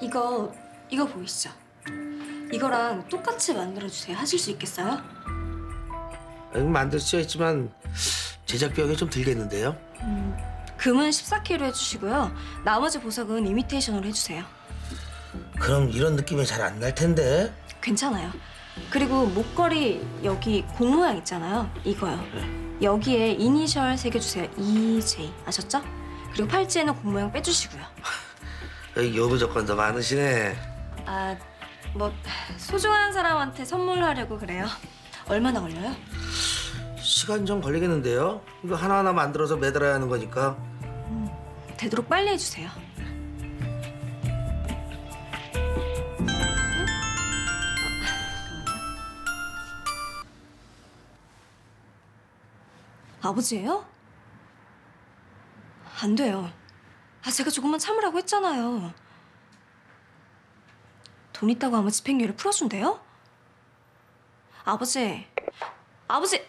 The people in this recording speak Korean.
이거 이거 보이시죠? 이거랑 똑같이 만들어주세요. 하실 수 있겠어요? 만들 수 있지만 제작 비용이 좀 들겠는데요. 금은 14K로 해주시고요. 나머지 보석은 이미테이션으로 해주세요. 그럼 이런 느낌이 잘 안 날 텐데. 괜찮아요. 그리고 목걸이 여기 공 모양 있잖아요. 이거요. 여기에 이니셜 새겨주세요. EJ 아셨죠? 그리고 팔찌에는 공 모양 빼주시고요. 요구 조건도 많으시네. 아, 뭐 소중한 사람한테 선물하려고 그래요. 얼마나 걸려요? 시간 좀 걸리겠는데요. 이거 하나하나 만들어서 매달아야 하는 거니까. 되도록 빨리 해주세요. 아버지예요? 안 돼요. 아, 제가 조금만 참으라고 했잖아요. 돈 있다고 하면 집행유예를 풀어준대요? 아버지, 아버지,